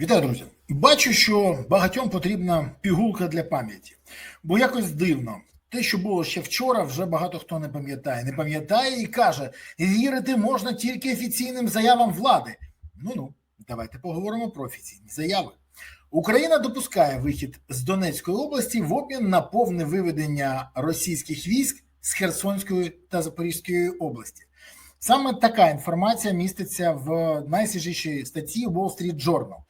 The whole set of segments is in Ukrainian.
Вітаю, друзі! Бачу, що багатьом потрібна пігулка для пам'яті, бо якось дивно. Те, що було ще вчора, вже багато хто не пам'ятає. Не пам'ятає і каже: вірити можна тільки офіційним заявам влади. Ну ну, давайте поговоримо про офіційні заяви. Україна допускає вихід з Донецької області в обмін на повне виведення російських військ з Херсонської та Запорізької області. Саме така інформація міститься в найсвіжішій статті Wall Street Journal.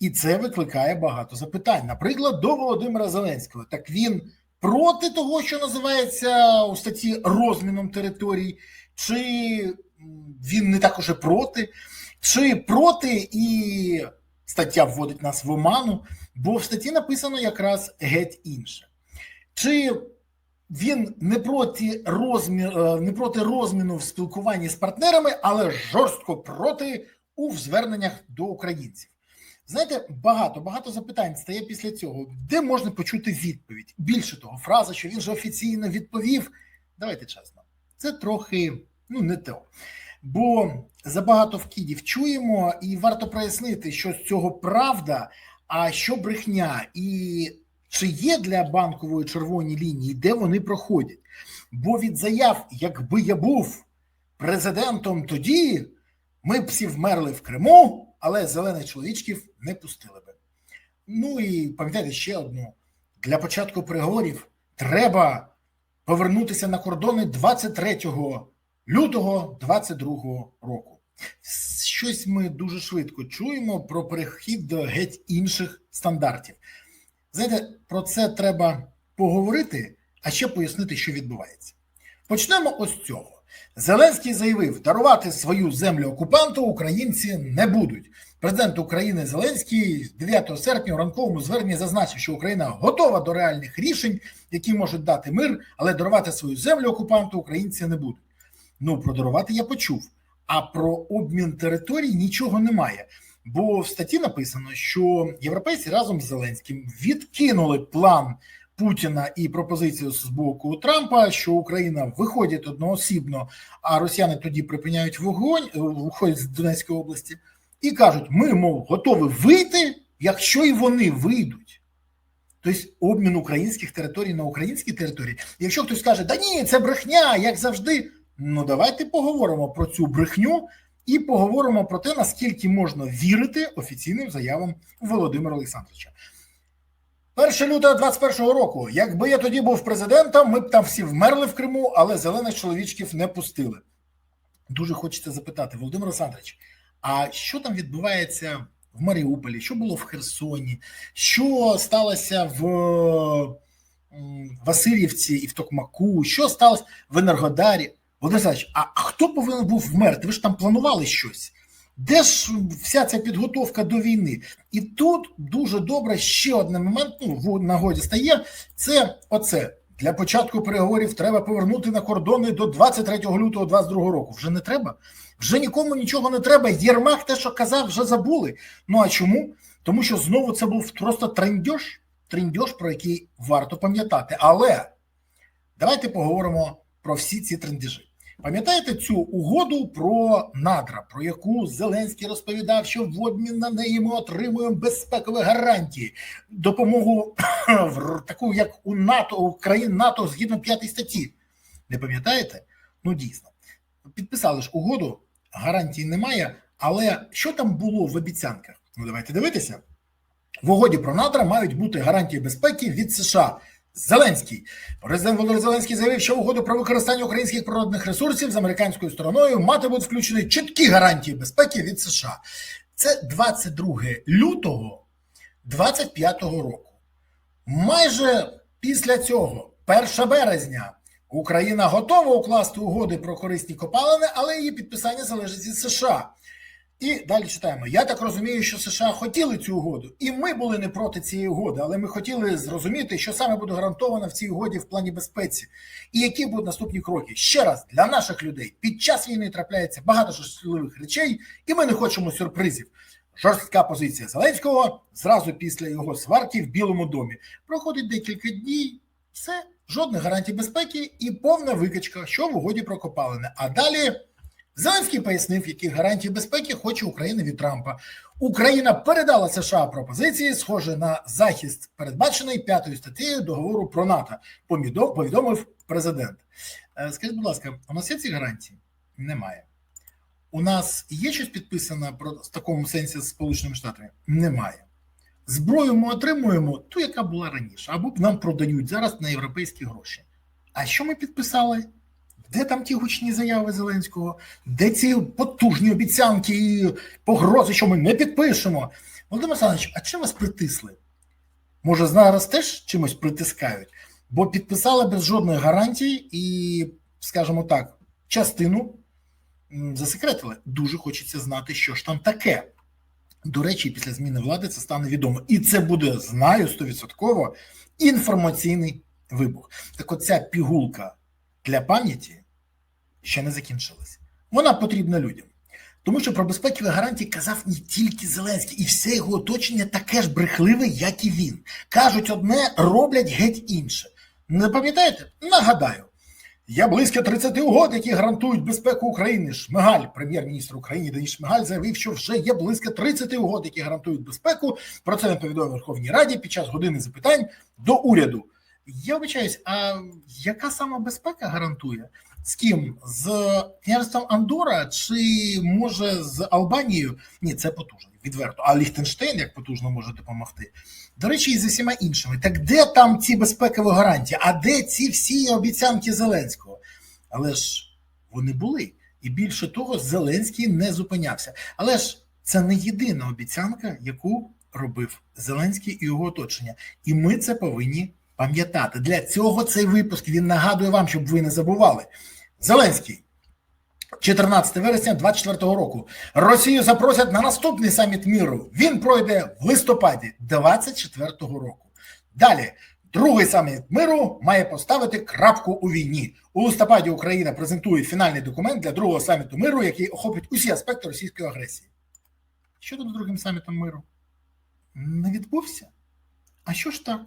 І це викликає багато запитань. Наприклад, до Володимира Зеленського. Так він проти того, що називається у статті розміном територій, чи він не також і проти, чи проти і стаття вводить нас в оману, бо в статті написано якраз геть інше. Чи він не проти розмі... не проти розміну в спілкуванні з партнерами, але жорстко проти у зверненнях до українців. Знаєте, багато багато запитань стає після цього, де можна почути відповідь. Більше того, фраза, що він же офіційно відповів. Давайте чесно, це трохи ну не то. Бо забагато вкидів чуємо, і варто прояснити, що з цього правда, а що брехня, і чи є для банкової червоні лінії, де вони проходять. Бо від заяв, якби я був президентом тоді, ми б всі вмерли в Криму але зелених чоловічків не пустили би. Ну і пам'ятайте ще одну: для початку переговорів треба повернутися на кордони 23 лютого 22 року. Щось ми дуже швидко чуємо про перехід до геть інших стандартів. Знаєте, про це треба поговорити, а ще пояснити, що відбувається. Почнемо ось цього. Зеленський заявив, дарувати свою землю окупанту українці не будуть. Президент України Зеленський 9 серпня у ранковому зверненні зазначив, що Україна готова до реальних рішень, які можуть дати мир, але дарувати свою землю окупанту українці не будуть. Ну про дарувати я почув. А про обмін територій нічого немає. Бо в статті написано, що європейці разом з Зеленським відкинули план Путіна і пропозицію з боку Трампа, що Україна виходить одноосібно, а росіяни тоді припиняють вогонь, виходять з Донецької області, і кажуть: ми, мов, готові вийти, якщо і вони вийдуть. Тобто обмін українських територій на українські території. Якщо хтось каже, да ні, це брехня, як завжди. Ну давайте поговоримо про цю брехню і поговоримо про те, наскільки можна вірити офіційним заявам Володимира Олександровича. 1 лютого 21 року, якби я тоді був президентом, ми б там всі вмерли в Криму, але зелених чоловічків не пустили. Дуже хочеться запитати, Володимир Олександрович, а що там відбувається в Маріуполі? Що було в Херсоні? Що сталося в Васильівці і в Токмаку? Що сталося в Енергодарі? Володимир Олександрович, а хто повинен був вмерти? Ви ж там планували щось? Де ж вся ця підготовка до війни? І тут дуже добре ще один момент ну, в нагоді стає це оце. Для початку переговорів треба повернути на кордони до 23 лютого 22 року. Вже не треба, вже нікому нічого не треба. Єрмак те, що казав, вже забули. Ну а чому? Тому що знову це був просто трендьош, трендьош, про який варто пам'ятати. Але давайте поговоримо про всі ці трендіжі. Пам'ятаєте цю угоду про надра, про яку Зеленський розповідав, що в обмін на неї ми отримуємо безпекові гарантії, допомогу таку, як у НАТО, у країн НАТО згідно п'ятій статті. Не пам'ятаєте? Ну дійсно. Підписали ж угоду, гарантій немає. Але що там було в обіцянках? Ну давайте дивитися. В угоді про надра мають бути гарантії безпеки від США. Зеленський президент Володимир Зеленський заявив, що угоду про використання українських природних ресурсів з американською стороною мати будуть включені чіткі гарантії безпеки від США. Це 22 лютого 25 року. Майже після цього, 1 березня, Україна готова укласти угоди про корисні копалини, але її підписання залежить від США. І далі читаємо. Я так розумію, що США хотіли цю угоду, і ми були не проти цієї угоди, але ми хотіли зрозуміти, що саме буде гарантовано в цій угоді в плані безпеці, і які будуть наступні кроки. Ще раз для наших людей під час війни трапляється багато жахливих речей, і ми не хочемо сюрпризів. Жорстка позиція Зеленського зразу після його сварки в Білому домі. Проходить декілька днів, все, жодних гарантій безпеки і повна викачка, що в угоді про копалини. А далі Зеленський пояснив, які гарантії безпеки хоче Україна від Трампа. Україна передала США пропозиції, схожі на захист, передбачений п'ятою статтею договору про НАТО. повідомив президент. Е, Скажіть, будь ласка, у нас є ці гарантії? Немає. У нас є щось підписане про в такому сенсі з Сполученими Штатами? Немає. Зброю ми отримуємо ту, яка була раніше, або нам продають зараз на європейські гроші. А що ми підписали? Де там ті гучні заяви Зеленського? Де ці потужні обіцянки і погрози, що ми не підпишемо? Володимир Олександрович, а чим вас притисли? Може, зараз теж чимось притискають? Бо підписали без жодної гарантії і, скажімо так, частину засекретили. Дуже хочеться знати, що ж там таке. До речі, після зміни влади це стане відомо. І це буде, знаю, стовідсотково інформаційний вибух. Так от ця пігулка для пам'яті ще не закінчилась. Вона потрібна людям. Тому що про безпекові гарантії казав не тільки Зеленський, і все його оточення таке ж брехливе, як і він. Кажуть одне, роблять геть інше. Не пам'ятаєте? Нагадаю. Я близько 30 угод, які гарантують безпеку України. Шмигаль, прем'єр-міністр України Денис Шмигаль, заявив, що вже є близько 30 угод, які гарантують безпеку. Про це він повідомив Верховній Раді під час години запитань до уряду. Я вибачаюсь, а яка саме безпека гарантує? З ким? З княжеством Андора чи може з Албанією? Ні, це потужно, відверто. А Ліхтенштейн як потужно може допомогти. До речі, і з усіма іншими. Так де там ці безпекові гарантії? А де ці всі обіцянки Зеленського? Але ж вони були. І більше того, Зеленський не зупинявся. Але ж це не єдина обіцянка, яку робив Зеленський і його оточення. І ми це повинні пам'ятати. Для цього цей випуск він нагадує вам, щоб ви не забували. Зеленський. 14 вересня 24 року Росію запросять на наступний саміт міру. Він пройде в листопаді 24 року. Далі другий саміт миру має поставити крапку у війні. У листопаді Україна презентує фінальний документ для другого саміту миру, який охопить усі аспекти російської агресії. Що там з другим самітом миру? Не відбувся? А що ж так?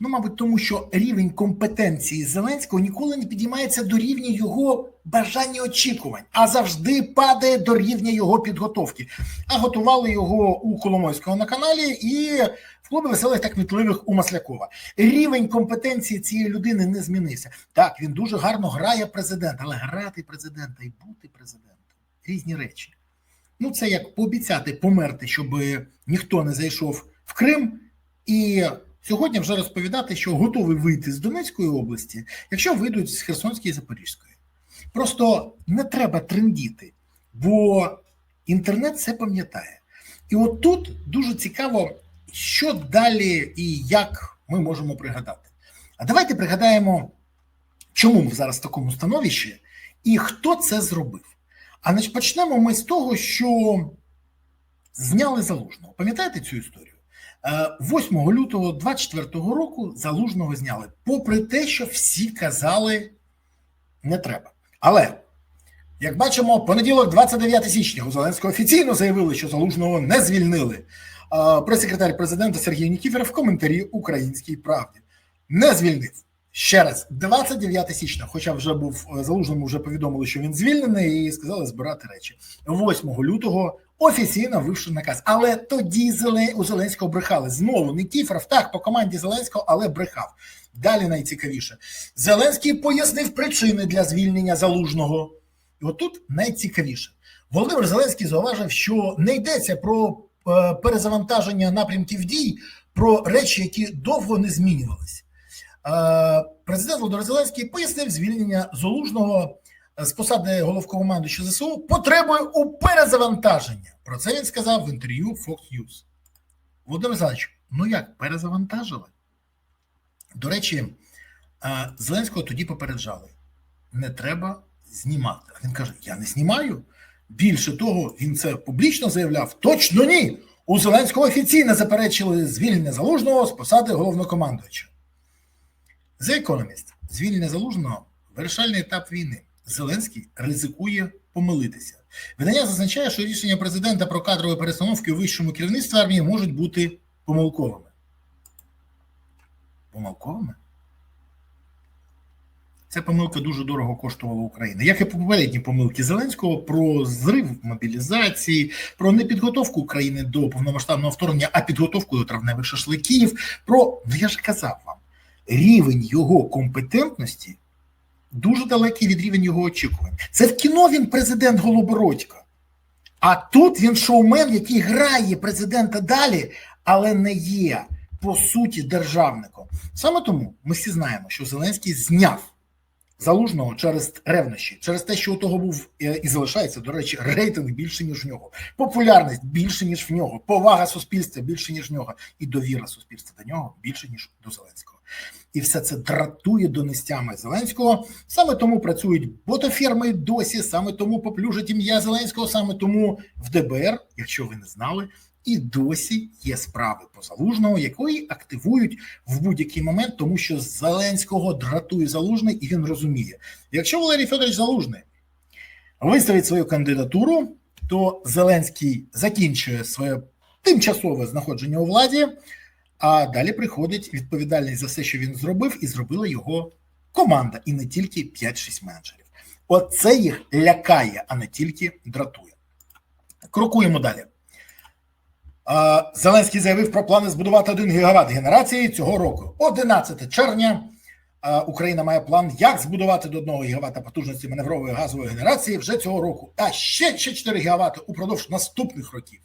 Ну, мабуть, тому що рівень компетенції Зеленського ніколи не підіймається до рівня його бажання очікувань, а завжди падає до рівня його підготовки. А готували його у Коломойського на каналі і в клубі веселих та кмітливих у Маслякова. Рівень компетенції цієї людини не змінився. Так, він дуже гарно грає президента, але грати президента і бути президентом різні речі. Ну, це як пообіцяти померти, щоб ніхто не зайшов в Крим і. Сьогодні вже розповідати, що готовий вийти з Донецької області, якщо вийдуть з Херсонської і Запорізької. Просто не треба трендіти, бо інтернет все пам'ятає. І от тут дуже цікаво, що далі і як ми можемо пригадати. А давайте пригадаємо, чому ми зараз в такому становищі і хто це зробив. А почнемо ми з того, що зняли залужного. Пам'ятаєте цю історію? 8 лютого 24 року залужного зняли, попри те, що всі казали не треба. Але як бачимо, понеділок, 29 січня, у Зеленського офіційно заявили, що залужного не звільнили. Прес-секретар президента Сергій Нікіферов в коментарі Українській правді не звільнив. Ще раз, 29 січня, хоча вже був залужному, вже повідомили, що він звільнений, і сказали збирати речі. 8 лютого офіційно вийшов наказ. Але тоді у Зеленського брехали. Знову Никіфоров, так, по команді Зеленського, але брехав. Далі найцікавіше. Зеленський пояснив причини для звільнення залужного. І отут найцікавіше. Володимир Зеленський зауважив, що не йдеться про е, перезавантаження напрямків дій, про речі, які довго не змінювалися. Президент Володимир Зеленський пояснив звільнення залужного з посади головкомандуюча ЗСУ потребує у перезавантаження. Про це він сказав в інтерв'ю Fox News. Володимир Олександрович, ну як перезавантажили? До речі, Зеленського тоді попереджали: не треба знімати. А він каже: Я не знімаю. Більше того, він це публічно заявляв: точно ні! У Зеленського офіційно заперечили звільнення залужного з посади головнокомандуюча. The Economist. звільнення залужного вирішальний етап війни. Зеленський ризикує помилитися. Видання зазначає, що рішення президента про кадрові перестановки у вищому керівництві армії можуть бути помилковими. Помилковими? Ця помилка дуже дорого коштувала Україні. Як і попередні помилки Зеленського про зрив мобілізації, про непідготовку України до повномасштабного вторгнення, а підготовку до травневих шашликів. Про ну я ж казав вам, рівень його компетентності дуже далекий від рівень його очікувань. Це в кіно він президент Голобородька. А тут він шоумен, який грає президента далі, але не є по суті державником. Саме тому ми всі знаємо, що Зеленський зняв залужного через ревнощі, через те, що у того був е, і залишається, до речі, рейтинг більше ніж в нього, популярність більше ніж в нього, повага суспільства більше ніж в нього, і довіра суспільства до нього більше ніж до Зеленського. І все це дратує донестями Зеленського. Саме тому працюють ботоферми досі, саме тому поплюжать ім'я Зеленського, саме тому в ДБР, якщо ви не знали, і досі є справи по залужного, якої активують в будь-який момент, тому що Зеленського дратує залужний, і він розуміє, якщо Валерій Федорович Залужний виставить свою кандидатуру, то Зеленський закінчує своє тимчасове знаходження у владі. А далі приходить відповідальність за все, що він зробив, і зробила його команда, і не тільки 5-6 менеджерів. Оце їх лякає, а не тільки дратує. Крокуємо далі. Зеленський заявив про плани збудувати 1 гігават генерації цього року. 11 червня Україна має план, як збудувати до 1 гігавата потужності маневрової газової генерації вже цього року, а ще, ще 4 гігавати упродовж наступних років.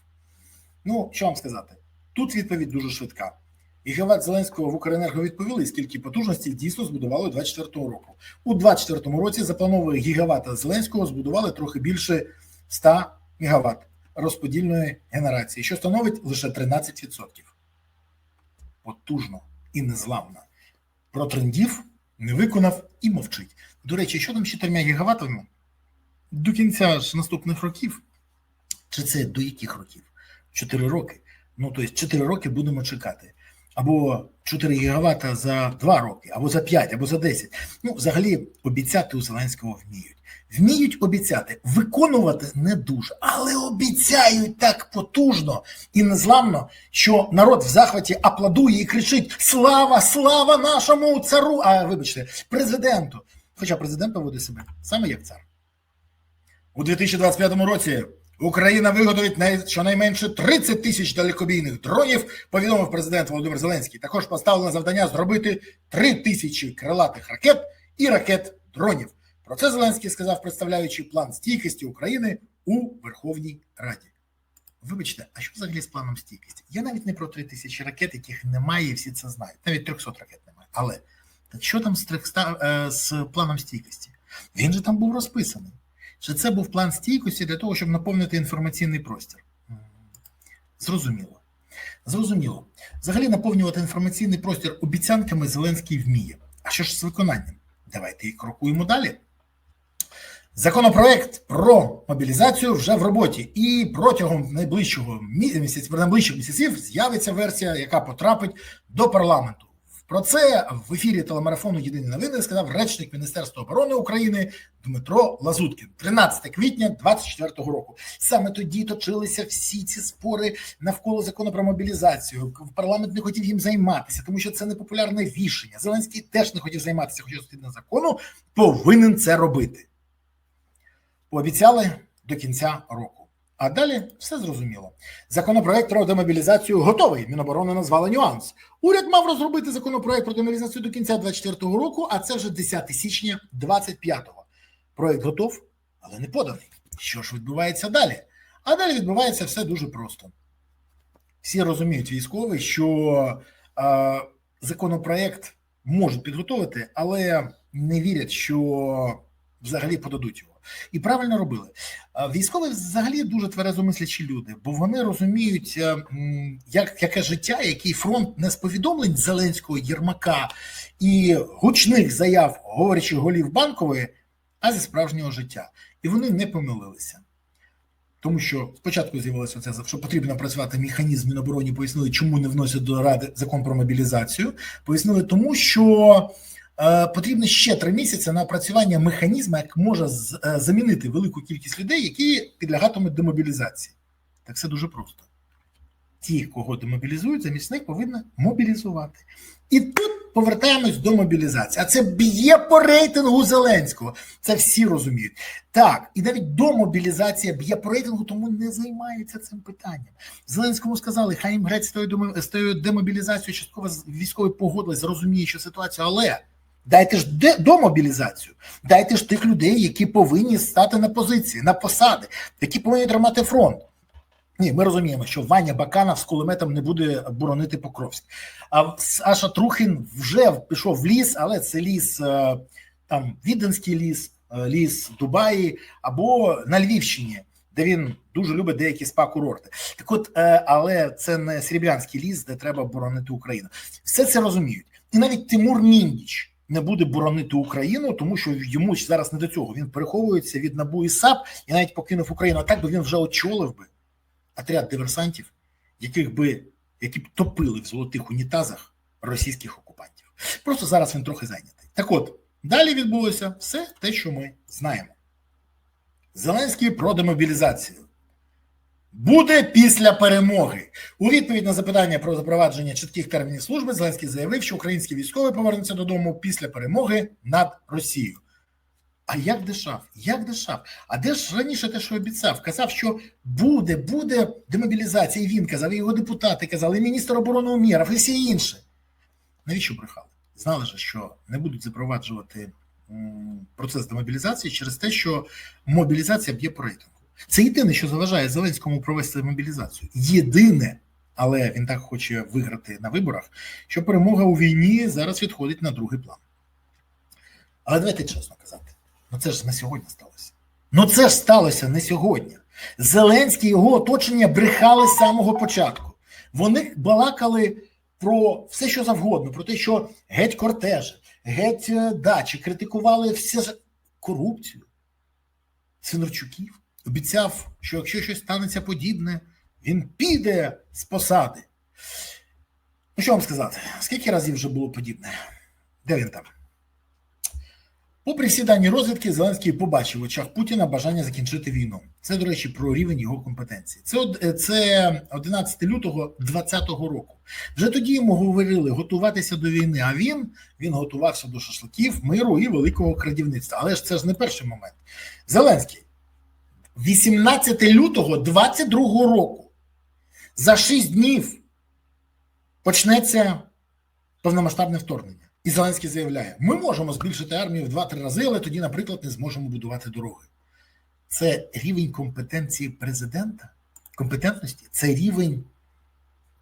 Ну, що вам сказати? Тут відповідь дуже швидка. Гігават Зеленського в Укренерго відповіли, скільки потужностей дійсно збудували 24-го року. У 24-му році запланової гігавата Зеленського збудували трохи більше 100 мегаватт розподільної генерації, що становить лише 13%. Потужно і незламно. Про трендів не виконав і мовчить. До речі, що там з 4 гігаватами? До кінця ж наступних років? Чи це до яких років? 4 роки. Ну, тобто 4 роки будемо чекати. Або 4 гігавата за 2 роки, або за 5, або за 10. Ну, взагалі, обіцяти у Зеленського вміють. Вміють обіцяти, виконувати не дуже, але обіцяють так потужно і незламно, що народ в захваті аплодує і кричить: Слава, слава нашому цару! А вибачте, президенту. Хоча президент поводить себе саме як цар. У 2025 році Україна виготовить щонайменше 30 тисяч далекобійних дронів, повідомив президент Володимир Зеленський. Також поставлено завдання зробити 3 тисячі крилатих ракет і ракет дронів. Про це Зеленський сказав, представляючи план стійкості України у Верховній Раді. Вибачте, а що взагалі з планом стійкості? Я навіть не про 3 тисячі ракет, яких немає, і всі це знають. Навіть 300 ракет немає. Але що там з, 300, з планом стійкості? Він же там був розписаний. Чи це був план стійкості для того, щоб наповнити інформаційний простір? Зрозуміло. Зрозуміло. Взагалі наповнювати інформаційний простір обіцянками Зеленський вміє. А що ж з виконанням? Давайте і крокуємо далі. Законопроект про мобілізацію вже в роботі, і протягом найближчого місяця, найближчих місяців з'явиться версія, яка потрапить до парламенту. Про це в ефірі телемарафону Єдині новини сказав речник Міністерства оборони України Дмитро Лазуткін 13 квітня 2024 року. Саме тоді точилися всі ці спори навколо закону про мобілізацію. Парламент не хотів їм займатися, тому що це непопулярне рішення. Зеленський теж не хотів займатися, хоча згідно закону повинен це робити. Пообіцяли до кінця року. А далі все зрозуміло. Законопроект про демобілізацію готовий. Міноборони назвали нюанс. Уряд мав розробити законопроект про демобілізацію до кінця 2024 року, а це вже 10 січня 25-го. Проект готов, але не поданий. Що ж відбувається далі? А далі відбувається все дуже просто. Всі розуміють військові, що е, законопроект можуть підготовити, але не вірять, що взагалі подадуть його. І правильно робили. Військові взагалі дуже тверезомислячі люди, бо вони розуміють, як, яке життя, який фронт не з повідомлень Зеленського Єрмака і гучних заяв, говорячих голів банкової, а зі справжнього життя. І вони не помилилися. Тому що спочатку з'явилося це, що потрібно працювати механізм Мінобороні, пояснили, чому не вносять до Ради закон про мобілізацію. Пояснили тому, що потрібно ще три місяці на опрацювання механізму, як може замінити велику кількість людей, які підлягатимуть демобілізації. Так все дуже просто. Ті, кого демобілізують, замість них повинні мобілізувати. І тут повертаємось до мобілізації. А це б'є по рейтингу Зеленського. Це всі розуміють. Так, і навіть до мобілізації б'є по рейтингу, тому не займаються цим питанням. Зеленському сказали, хай їм грець з тою демобілізацією, частково військові погодились, розуміючи ситуацію, але. Дайте ж домобілізацію, дайте ж тих людей, які повинні стати на позиції, на посади, які повинні тримати фронт. Ні, ми розуміємо, що Ваня Баканов з кулеметом не буде боронити Покровськ. А Саша Трухін вже пішов в ліс, але це ліс е, там Віденський ліс, е, ліс Дубаї або на Львівщині, де він дуже любить деякі спа-курорти. Так от, е, але це не Серебрянський ліс, де треба боронити Україну. Все це розуміють. І навіть Тимур Міндіч не буде боронити Україну, тому що йому зараз не до цього. Він переховується від НАБУ і САП і навіть покинув Україну. А так би він вже очолив би отряд диверсантів, яких би які б топили в золотих унітазах російських окупантів. Просто зараз він трохи зайнятий. Так от, далі відбулося все те, що ми знаємо. Зеленський про демобілізацію. Буде після перемоги. У відповідь на запитання про запровадження чітких термінів служби Зеленський заявив, що українські військові повернуться додому після перемоги над Росією. А як дешав? Як дешав? А де ж раніше те, що обіцяв? Казав, що буде, буде демобілізація. І він казав, і його депутати казали, і міністр оборони Умєров, і всі інші. Навіщо брехали? Знали ж, що не будуть запроваджувати процес демобілізації через те, що мобілізація б'є по рейтингу. Це єдине, що заважає Зеленському провести мобілізацію. Єдине, але він так хоче виграти на виборах, що перемога у війні зараз відходить на другий план. Але давайте чесно казати. Ну це ж не сьогодні сталося. Ну це ж сталося не сьогодні. Зеленський і його оточення брехали з самого початку. Вони балакали про все, що завгодно, про те, що геть кортежі, геть е, дачі, критикували все корупцію. Свинарчуків обіцяв, що якщо щось станеться подібне, він піде з посади. Ну, що вам сказати? Скільки разів вже було подібне? Де він там? Попри всі дані розвідки, Зеленський побачив в очах Путіна бажання закінчити війну. Це, до речі, про рівень його компетенції. Це, це 11 лютого 2020 року. Вже тоді йому говорили готуватися до війни. А він він готувався до шашликів, миру і великого крадівництва. Але ж це ж не перший момент. Зеленський 18 лютого 22 року. За 6 днів почнеться повномасштабне вторгнення. І Зеленський заявляє: ми можемо збільшити армію в 2-3 рази, але тоді, наприклад, не зможемо будувати дороги. Це рівень компетенції президента, компетентності, це рівень,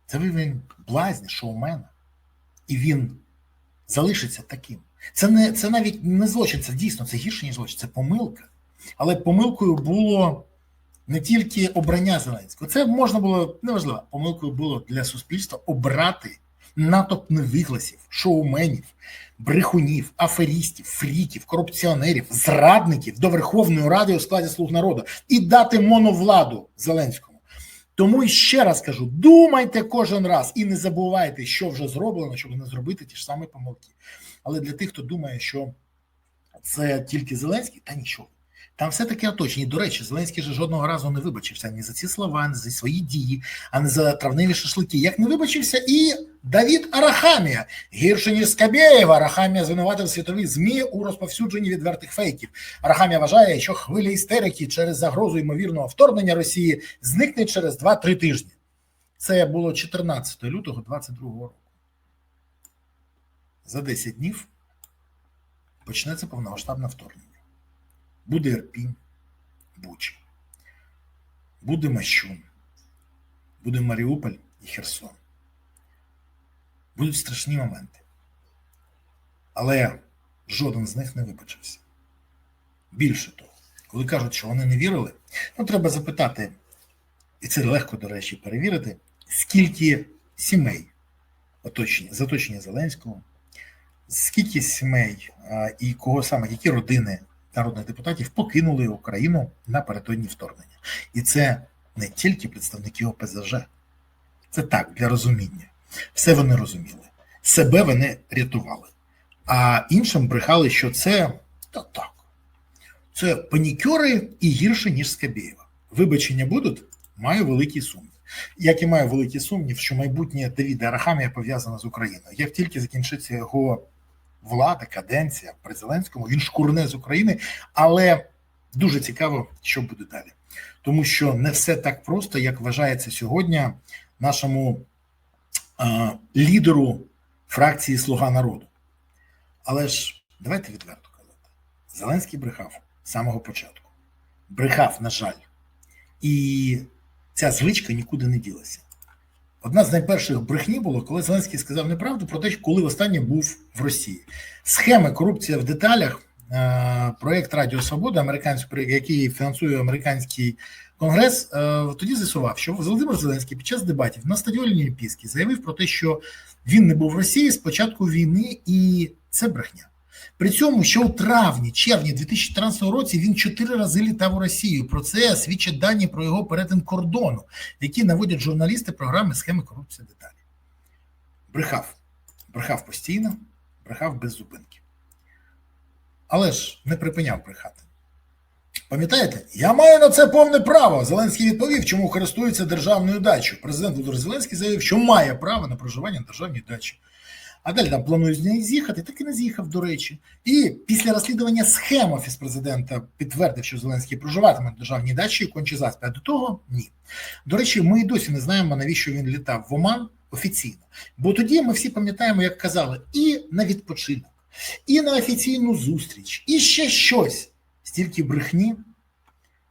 це рівень блазня, шоумена. І він залишиться таким. Це не це навіть не злочин, це дійсно це гірше, ніж злочин, це помилка. Але помилкою було не тільки обрання Зеленського. Це можна було неважливо. Помилкою було для суспільства обрати натовп невігласів, шоуменів, брехунів, аферістів, фріків, корупціонерів, зрадників до Верховної Ради у складі слуг народу і дати моновладу Зеленському. Тому і ще раз кажу: думайте кожен раз і не забувайте, що вже зроблено, щоб не зробити ті ж самі помилки. Але для тих, хто думає, що це тільки Зеленський, та нічого. Там все таки оточені. До речі, Зеленський же жодного разу не вибачився ні за ці слова, ні за свої дії, а не за травневі шашлики. Як не вибачився і Давід Арахамія. Гірше ніж Скабєєва, Арахамія звинуватив світові ЗМІ у розповсюдженні відвертих фейків. Арахамія вважає, що хвиля істерики через загрозу ймовірного вторгнення Росії зникне через 2-3 тижні. Це було 14 лютого 22 року. За 10 днів почнеться повномасштабне вторгнення. Буде Ірпінь, Буча, буде Мащун, буде Маріуполь і Херсон. Будуть страшні моменти. Але жоден з них не вибачився. Більше того, коли кажуть, що вони не вірили, ну треба запитати, і це легко, до речі, перевірити, скільки сімей оточення, з Зеленського, скільки сімей а, і кого саме, які родини народних депутатів покинули Україну напередодні вторгнення. І це не тільки представники ОПЗЖ, це так, для розуміння. Все вони розуміли. Себе вони рятували. А іншим брехали, що це та так. Це панікюри і гірше, ніж Скабєєва. Вибачення будуть? Маю великий сумнів. Як і маю великий сумнів, що майбутнє Давіда Арахамія пов'язане з Україною. Як тільки закінчиться його влада, каденція при Зеленському, він шкурне з України, але дуже цікаво, що буде далі. Тому що не все так просто, як вважається сьогодні нашому е, лідеру фракції Слуга народу. Але ж давайте відверто казати: Зеленський брехав з самого початку. Брехав, на жаль. І ця звичка нікуди не ділася. Одна з найперших брехні було, коли Зеленський сказав неправду про те, коли востаннє був в Росії. Схеми корупція в деталях. е, Проєкт Радіо Свобода, американський, який фінансує американський конгрес, е, тоді з'ясував, що Володимир Зеленський під час дебатів на стадіоні Олімпійський заявив про те, що він не був в Росії з початку війни, і це брехня. При цьому ще у травні, червні 2014 році він чотири рази літав у Росію. Про це свідчать дані про його перетин кордону, які наводять журналісти програми схеми корупції деталі. Брехав, брехав постійно, брехав без зупинки. Але ж не припиняв брехати. Пам'ятаєте, я маю на це повне право. Зеленський відповів, чому користується державною дачею. Президент Володимир Зеленський заявив, що має право на проживання на державній дачі. А далі там планують неї з'їхати, так і не з'їхав, до речі. І після розслідування схем офіс президента підтвердив, що Зеленський проживатиме на державній дачі і конче заспі. А до того ні. До речі, ми і досі не знаємо, навіщо він літав в Оман офіційно. Бо тоді ми всі пам'ятаємо, як казали, і на відпочинок, і на офіційну зустріч, і ще щось. Стільки брехні,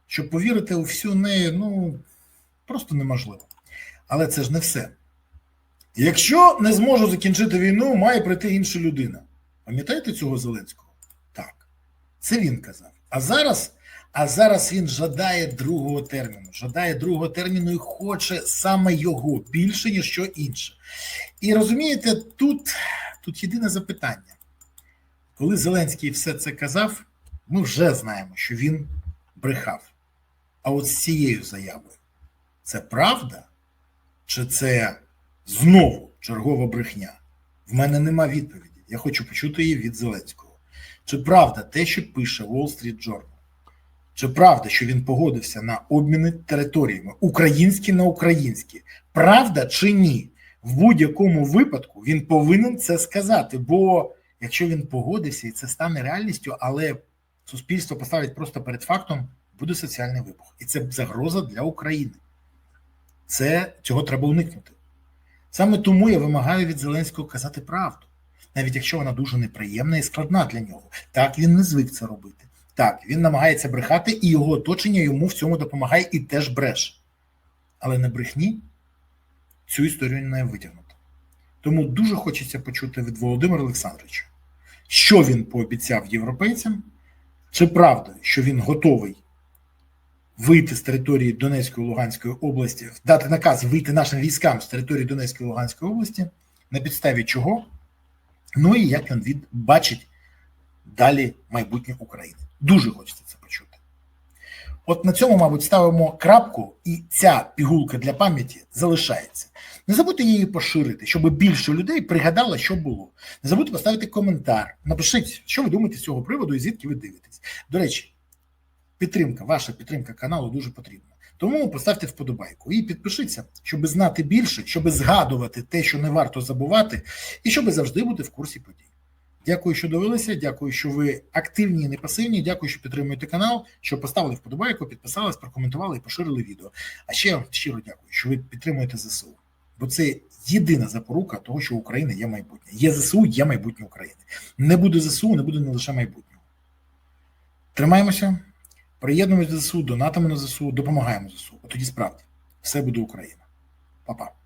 що повірити у всю неї, ну просто неможливо. Але це ж не все. Якщо не зможу закінчити війну, має прийти інша людина. Пам'ятаєте цього Зеленського? Так, це він казав. А зараз, а зараз він жадає другого терміну. Жадає другого терміну і хоче саме його більше, ніж що інше. І розумієте, тут, тут єдине запитання. Коли Зеленський все це казав, ми вже знаємо, що він брехав. А от з цією заявою це правда? Чи це знову чергова брехня? В мене нема відповіді. Я хочу почути її від Зеленського. Чи правда те, що пише Wall Street Journal? Чи правда, що він погодився на обміни територіями українські на українські? Правда чи ні? В будь-якому випадку він повинен це сказати. Бо якщо він погодився і це стане реальністю, але суспільство поставить просто перед фактом, буде соціальний вибух. І це загроза для України. Це цього треба уникнути. Саме тому я вимагаю від Зеленського казати правду, навіть якщо вона дуже неприємна і складна для нього. Так він не звик це робити. Так, він намагається брехати, і його оточення йому в цьому допомагає і теж бреше. Але на брехні цю історію не витягнути. Тому дуже хочеться почути від Володимира Олександровича, що він пообіцяв європейцям, чи правда, що він готовий вийти з території Донецької Луганської області, дати наказ вийти нашим військам з території Донецької Луганської області, на підставі чого, ну і як він від бачить далі майбутнє України. Дуже хочеться це почути. От на цьому, мабуть, ставимо крапку, і ця пігулка для пам'яті залишається. Не забудьте її поширити, щоб більше людей пригадало, що було. Не забудьте поставити коментар. Напишіть, що ви думаєте з цього приводу і звідки ви дивитесь. До речі, підтримка, ваша підтримка каналу дуже потрібна. Тому поставте вподобайку і підпишіться, щоб знати більше, щоб згадувати те, що не варто забувати, і щоб завжди бути в курсі подій. Дякую, що дивилися. Дякую, що ви активні і не пасивні. Дякую, що підтримуєте канал, що поставили вподобайку, підписались, прокоментували і поширили відео. А ще щиро дякую, що ви підтримуєте ЗСУ. Бо це єдина запорука того, що Україна є майбутнє. Є ЗСУ, є майбутнє України. Не буде ЗСУ, не буде не лише майбутнього. Тримаємося, приєднуємося до ЗСУ, донатимо на ЗСУ, допомагаємо ЗСУ. Тоді справді все буде Україна. Па-па.